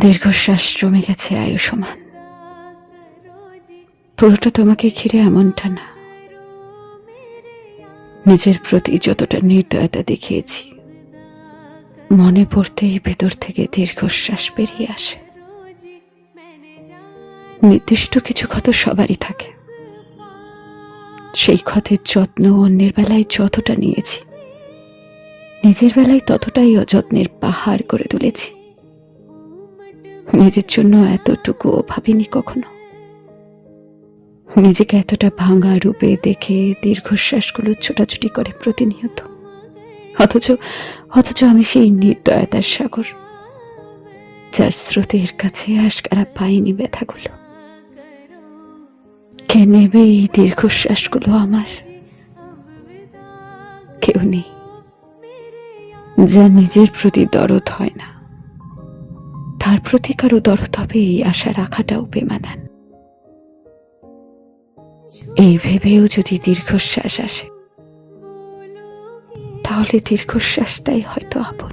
দীর্ঘশ্বাস জমে গেছে আয়ু সমান। পুরোটা তোমাকে ঘিরে এমনটা না। নিজের প্রতি যতটা নির্দয়তা দেখিয়েছি, মনে পড়তেই ভেতর থেকে দীর্ঘশ্বাস বেরিয়ে আসে। নির্দিষ্ট কিছু ক্ষত সবারই থাকে। সেই ক্ষতের যত্ন অন্যের বেলায় যতটা নিয়েছি, নিজের বেলায় ততটাই অযত্নের পাহাড় করে তুলেছি। নিজের জন্য এতটুকুও ভাবিনি কখনো। নিজেকে এতটা ভাঙা রূপে দেখে দীর্ঘশ্বাসগুলো ছোটাছুটি করে প্রতিনিয়ত। অথচ অথচ আমি সেই নির্দয়তার সাগর, যার স্রোতের কাছে আশকারা পাইনি ব্যথাগুলো। কে নেবে এই দীর্ঘশ্বাসগুলো আমার? কেউ নেই, যা নিজের প্রতি দরদ হয় না। তার প্রতি কারও দরদ হবে এই আশা রাখাটাও বেমানান। এই ভেবেও যদি দীর্ঘশ্বাস আসে, তাহলে দীর্ঘশ্বাসটাই হয়তো আপন।